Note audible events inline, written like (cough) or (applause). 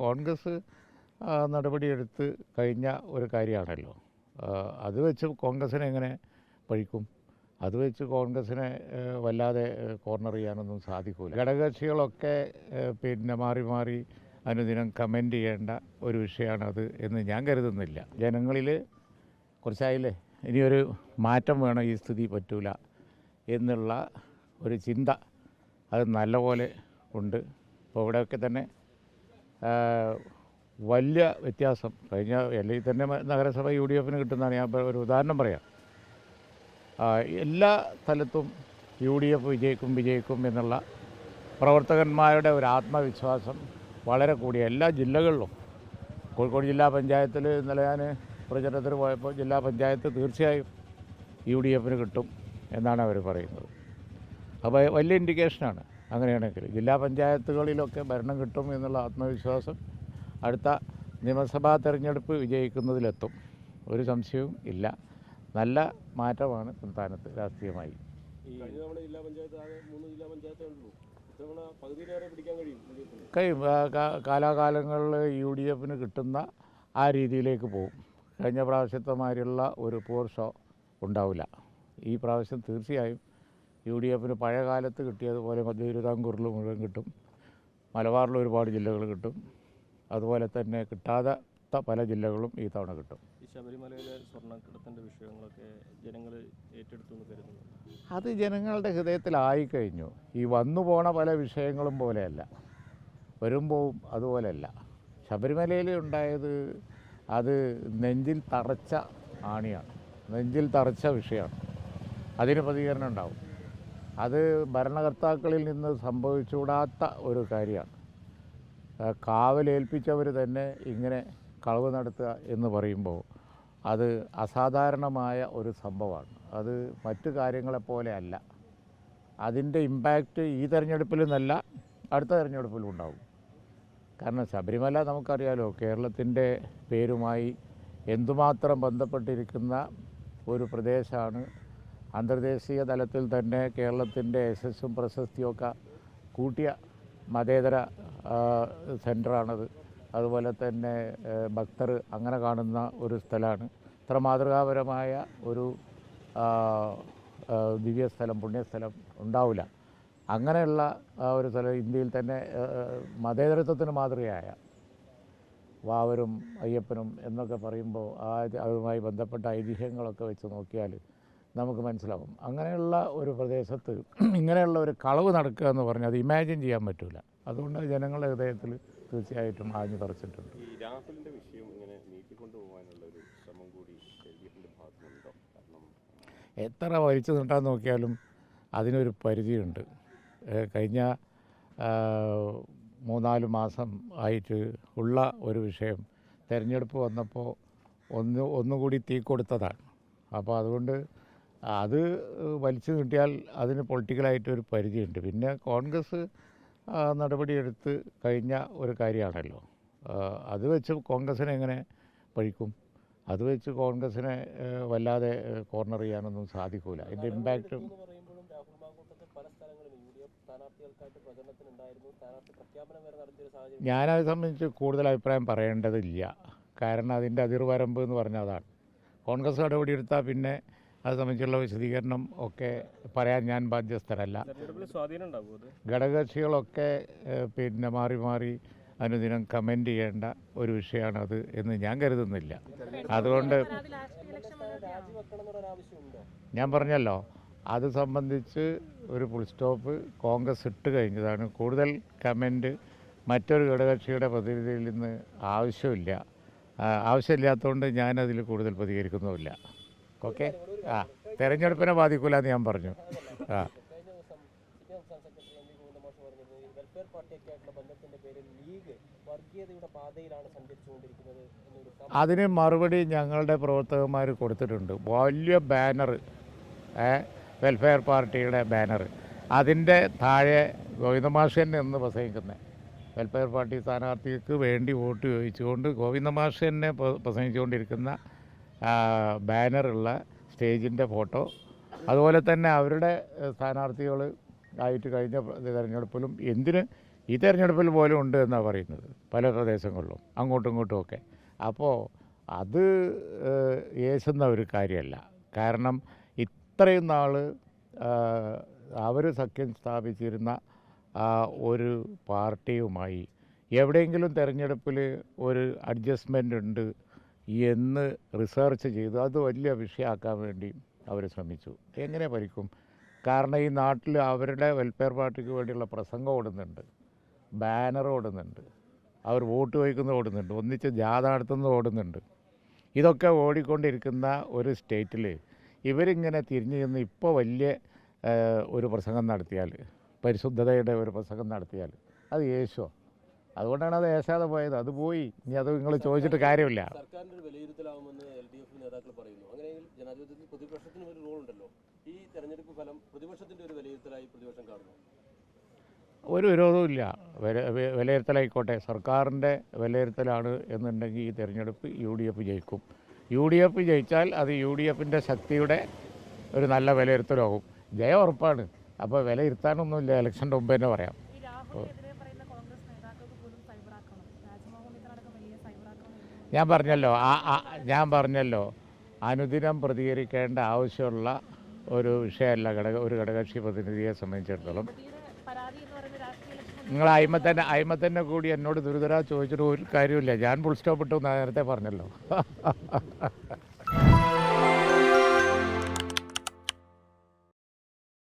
കോൺഗ്രസ് നടപടിയെടുത്ത് കഴിഞ്ഞ ഒരു കാര്യമാണല്ലോ. അത് വെച്ച് കോൺഗ്രസിനെ എങ്ങനെ പഴിക്കും? അത് വെച്ച് കോൺഗ്രസിനെ വല്ലാതെ കോർണർ ചെയ്യാനൊന്നും സാധിക്കില്ല ഘടകകക്ഷികളൊക്കെ പിന്നെ മാറി മാറി അനുദിനം കമന്റ് ചെയ്യേണ്ട ഒരു വിഷയമാണത് എന്ന് ഞാൻ കരുതുന്നില്ല. ജനങ്ങളിൽ കുറച്ചായില്ലേ? ഇനിയൊരു മാറ്റം വേണം ഈ സ്ഥിതി പറ്റൂല എന്നുള്ള ഒരു ചിന്ത അത് നല്ലപോലെ ഉണ്ട്. ഇപ്പോൾ ഇവിടെയൊക്കെ തന്നെ വലിയ വ്യത്യാസം. കഴിഞ്ഞ അല്ലെങ്കിൽ തന്നെ നഗരസഭ യു ഡി എഫിന് കിട്ടുന്നതാണ്. ഞാൻ ഒരു ഉദാഹരണം പറയാം. എല്ലാ സ്ഥലത്തും യു ഡി എഫ് വിജയിക്കും വിജയിക്കും എന്നുള്ള പ്രവർത്തകന്മാരുടെ ഒരു ആത്മവിശ്വാസം വളരെ കൂടിയ എല്ലാ ജില്ലകളിലും. കോഴിക്കോട് ജില്ലാ പഞ്ചായത്തിൽ ഇന്നലെ ഞാൻ പ്രചരണത്തിന് പോയപ്പോൾ ജില്ലാ പഞ്ചായത്ത് തീർച്ചയായും യു ഡി എഫിന് കിട്ടും എന്നാണ് അവർ പറയുന്നത്. അപ്പോൾ വലിയ ഇൻഡിക്കേഷനാണ്. അങ്ങനെയാണെങ്കിൽ ജില്ലാ പഞ്ചായത്തുകളിലൊക്കെ ഭരണം കിട്ടും എന്നുള്ള ആത്മവിശ്വാസം അടുത്ത നിയമസഭാ തെരഞ്ഞെടുപ്പ് വിജയിക്കുന്നതിലെത്തും. ഒരു സംശയവും ഇല്ല. നല്ല മാറ്റമാണ് സംസ്ഥാനത്ത് രാഷ്ട്രീയമായി. കഴിയും കാലാകാലങ്ങളിൽ യു ഡി എഫിന് കിട്ടുന്ന ആ രീതിയിലേക്ക് പോകും. കഴിഞ്ഞ പ്രാവശ്യത്തെ മാതിരിയുള്ള ഒരു പോർഷോ ഉണ്ടാവില്ല. ഈ പ്രാവശ്യം തീർച്ചയായും യു ഡി എഫിന് പഴയ കാലത്ത് കിട്ടിയതുപോലെ മധ്യതിരുവിതാംകൂറിൽ മുഴുവൻ കിട്ടും. മലബാറിൽ ഒരുപാട് ജില്ലകൾ കിട്ടും. അതുപോലെ തന്നെ കിട്ടാത്ത പല ജില്ലകളും ഈ തവണ കിട്ടും. ശബരിമലയിലെ സ്വർണക്കിടത്തിന്റെ വിഷയങ്ങളൊക്കെ ജനങ്ങൾ ഏറ്റെടുത്തു എന്ന് കരുതുന്നു. അത് ജനങ്ങളുടെ ഹൃദയത്തിലായിക്കഴിഞ്ഞു. ഈ വന്നു പോണ പല വിഷയങ്ങളും പോലെയല്ല. വരുമ്പോൾ അതുപോലെയല്ല. ശബരിമലയിൽ ഉണ്ടായത് അത് നെഞ്ചിൽ തറച്ച ആണിയാണ്. നെഞ്ചിൽ തറച്ച വിഷയമാണ്. അതിന് പ്രതികരണം ഉണ്ടാവും. അത് ഭരണകർത്താക്കളിൽ നിന്ന് സംഭവിച്ചുകൂടാത്ത ഒരു കാര്യമാണ്. കാവലേൽപ്പിച്ചവർ തന്നെ ഇങ്ങനെ കളവ് നടത്തുക എന്ന് പറയുമ്പോൾ അത് അസാധാരണമായ ഒരു സംഭവമാണ്. അത് മറ്റു കാര്യങ്ങളെപ്പോലെ അല്ല. അതിന്റെ ഇമ്പാക്റ്റ് ഈ തെരഞ്ഞെടുപ്പിൽ നിന്നല്ല അടുത്ത തെരഞ്ഞെടുപ്പിലും ഉണ്ടാവും. കാരണം ശബരിമല നമുക്കറിയാലോ കേരളത്തിന്റെ പേരുമായി എന്തുമാത്രം ബന്ധപ്പെട്ടിരിക്കുന്ന ഒരു പ്രദേശമാണ് അന്തർദേശീയ തലത്തിൽ തന്നെ കേരളത്തിന്റെ യശസ്സും പ്രശസ്തിയൊക്കെ കൂട്ടിയ മതേതര സെന്ററാണത് അതുപോലെ തന്നെ ഭക്തർ അങ്ങനെ കാണുന്ന ഒരു സ്ഥലമാണ്. ഇത്ര മാതൃകാപരമായ ഒരു ദിവ്യസ്ഥലം പുണ്യസ്ഥലം ഉണ്ടാവില്ല. അങ്ങനെയുള്ള ഒരു സ്ഥലം ഇന്ത്യയിൽ തന്നെ മതേതരത്വത്തിന് മാതൃകയായ വാവരും അയ്യപ്പനും എന്നൊക്കെ പറയുമ്പോൾ ആ അതുമായി ബന്ധപ്പെട്ട ഐതിഹ്യങ്ങളൊക്കെ വെച്ച് നോക്കിയാൽ നമുക്ക് മനസ്സിലാവും. അങ്ങനെയുള്ള ഒരു പ്രദേശത്ത് (clears throat) ഇങ്ങനെയുള്ള ഒരു കളവ് നടക്കുക എന്ന് പറഞ്ഞാൽ അത് ഇമാജിൻ ചെയ്യാൻ പറ്റില്ല അതുകൊണ്ട് ജനങ്ങളുടെ ഹൃദയത്തിൽ തീർച്ചയായിട്ടും ആഞ്ഞു തറച്ചിട്ടുണ്ട് ഈ വിഷയം ഇങ്ങനെ ഒരു ശ്രമം കൂടി എൽ ഡി എഫിന്റെ ഭാഗത്തുനിന്നുണ്ടോ? കാരണം എത്ര വലിച്ചു നീട്ടാൻ നോക്കിയാലും അതിനൊരു പരിധിയുണ്ട്. കഴിഞ്ഞ മൂന്നാൽ മാസം ആയിട്ട് ഉള്ള ഒരു വിഷയം തിരഞ്ഞെടുപ്പ് വന്നപ്പോൾ ഒന്ന് ഒന്നുകൂടി തീ കൊടുത്തതാണ്. അപ്പോൾ അതുകൊണ്ട് അത് വലിച്ചു നീട്ടിയാൽ അതിന് പൊളിറ്റിക്കലായിട്ട് ഒരു പരിധിയുണ്ട്. പിന്നെ കോൺഗ്രസ് നടപടിയെടുത്ത് കഴിഞ്ഞ ഒരു കാര്യമാണല്ലോ. അത് വെച്ച് കോൺഗ്രസിനെ എങ്ങനെ പഴിക്കും? അത് വെച്ച് കോൺഗ്രസിനെ വല്ലാതെ കോർണർ ചെയ്യാനൊന്നും സാധിക്കില്ല അതിന്റെ ഇമ്പാക്റ്റും ഞാനത് സംബന്ധിച്ച് കൂടുതൽ അഭിപ്രായം പറയേണ്ടതില്ല. കാരണം അതിന്റെ അതിർവരമ്പ് എന്ന് പറഞ്ഞാൽ അതാണ് കോൺഗ്രസ് നടപടിയെടുത്താൽ പിന്നെ അത് സംബന്ധിച്ചുള്ള വിശദീകരണം ഒക്കെ പറയാൻ ഞാൻ ബാധ്യസ്ഥരല്ല. ഘടകകക്ഷികളൊക്കെ പിന്നെ മാറി മാറി അനുദിനം കമന്റ് ചെയ്യേണ്ട ഒരു വിഷയമാണത് എന്ന് ഞാൻ കരുതുന്നില്ല. അതുകൊണ്ട് ഞാൻ പറഞ്ഞല്ലോ അത് സംബന്ധിച്ച് ഒരു ഫുൾ സ്റ്റോപ്പ് കോൺഗ്രസ് ഇട്ട് കഴിഞ്ഞതാണ്. കൂടുതൽ കമന്റ് മറ്റൊരു ഘടകകക്ഷിയുടെ പ്രതിനിധിയിൽ നിന്ന് ആവശ്യമില്ല. ആവശ്യമില്ലാത്തതുകൊണ്ട് ഞാനതിൽ കൂടുതൽ പ്രതികരിക്കുന്നുമില്ല. ഓക്കെ? ആ തെരഞ്ഞെടുപ്പിനെ ബാധിക്കില്ല എന്ന് ഞാൻ പറഞ്ഞു. ആ. അതിന് മറുപടി ഞങ്ങളുടെ പ്രവർത്തകന്മാർ കൊടുത്തിട്ടുണ്ട്. വലിയ ബാനർ വെൽഫെയർ പാർട്ടിയുടെ ബാനർ. അതിന്റെ താഴെ ഗോവിന്ദമാഷൻ എന്ന് പ്രസംഗിക്കുന്നത് വെൽഫെയർ പാർട്ടി സ്ഥാനാർത്ഥിക്ക് വേണ്ടി വോട്ട് ചോദിച്ചുകൊണ്ട് ഗോവിന്ദമാഷനെ പ്രസംഗിച്ചുകൊണ്ടിരിക്കുന്ന ബാനറുള്ള സ്റ്റേജിന്റെ ഫോട്ടോ. അതുപോലെ തന്നെ അവരുടെ സ്ഥാനാർത്ഥികൾ ആയിട്ട് കഴിഞ്ഞ തിരഞ്ഞെടുപ്പിലും എന്തിന് ഈ തിരഞ്ഞെടുപ്പിൽ പോലും ഉണ്ട് എന്നാണ് പറയുന്നത്. പല പ്രദേശങ്ങളിലും അങ്ങോട്ടും ഇങ്ങോട്ടും ഒക്കെ. അപ്പോൾ അത് ഏശുന്ന ഒരു കാര്യമല്ല. കാരണം ഇത്രയും നാൾ അവർ സഖ്യം സ്ഥാപിച്ചിരുന്ന ഒരു പാർട്ടിയുമായി എവിടെയെങ്കിലും തിരഞ്ഞെടുപ്പിൽ ഒരു അഡ്ജസ്റ്റ്മെന്റ് ഉണ്ട് എന്ന് റിസർച്ച് ചെയ്തു. അത് വലിയ വിഷയമാക്കാൻ വേണ്ടി അവർ ശ്രമിച്ചു. എങ്ങനെ ഭരിക്കും? കാരണം ഈ നാട്ടിൽ അവരുടെ വെൽഫെയർ പാർട്ടിക്ക് വേണ്ടിയുള്ള പ്രസംഗം ഓടുന്നുണ്ട്. ബാനർ ഓടുന്നുണ്ട്. അവർ വോട്ട് ചോദിക്കുന്നത് ഓടുന്നുണ്ട്. ഒന്നിച്ച് ജാഥ നടത്തുന്നത് ഓടുന്നുണ്ട്. ഇതൊക്കെ ഓടിക്കൊണ്ടിരിക്കുന്ന ഒരു സ്റ്റേറ്റിൽ ഇവരിങ്ങനെ തിരിഞ്ഞു ചെന്ന് ഇപ്പോൾ വലിയ ഒരു പ്രസംഗം നടത്തിയാൽ പരിശുദ്ധതയുടെ ഒരു പ്രസംഗം നടത്തിയാൽ അത് യേശോ അതുകൊണ്ടാണ് അത് ഏശാതെ പോയത്. അത് പോയി. ഇനി അത് നിങ്ങൾ ചോദിച്ചിട്ട് കാര്യമില്ല. സർക്കാരിന്റെ ഒരു വിലയിരുത്തലാവുമെന്ന് എൽ ഡി എഫ് നേതാക്കൾ പറയുന്നു. അങ്ങനെയെങ്കിൽ ജനാധിപത്യത്തിൽ പ്രതിപക്ഷത്തിന് ഒരു റോൾ ഉണ്ടല്ലോ. ഈ തെരഞ്ഞെടുപ്പ് ഫലം പ്രതിപക്ഷത്തിന്റെ ഒരു വിലയിരുത്തലായി പ്രതിപക്ഷം കാണുന്നു. ഒരു വിരോധവും ഇല്ല. വിലയിരുത്തലായിക്കോട്ടെ. സർക്കാരിന്റെ വിലയിരുത്തലാണ് എന്നുണ്ടെങ്കിൽ ഈ തിരഞ്ഞെടുപ്പ് യു ഡി എഫ് ജയിക്കും. യു ഡി എഫ് ജയിച്ചാൽ അത് യു ഡി എഫിന്റെ ശക്തിയുടെ ഒരു നല്ല വിലയിരുത്തലാകും. ജയം ഉറപ്പാണ്. അപ്പോൾ വിലയിരുത്താനൊന്നുമില്ല. ഇലക്ഷന്റെ മുമ്പ് തന്നെ പറയാം. ഞാൻ പറഞ്ഞല്ലോ ആ ഞാൻ പറഞ്ഞല്ലോ അനുദിനം പ്രതികരിക്കേണ്ട ആവശ്യമുള്ള ഒരു വിഷയമല്ല ഘടക ഒരു ഘടകകക്ഷി പ്രതിനിധിയെ സംബന്ധിച്ചിടത്തോളം. നിങ്ങൾ അയിമത്തന്നെ അയിമത്തന്നെ കൂടി എന്നോട് ദുരിതരാ ചോദിച്ചിട്ട് ഒരു കാര്യമില്ല ഞാൻ ഫുൾ സ്റ്റോപ്പ് ഇട്ടു നേരത്തെ പറഞ്ഞല്ലോ. (laughs)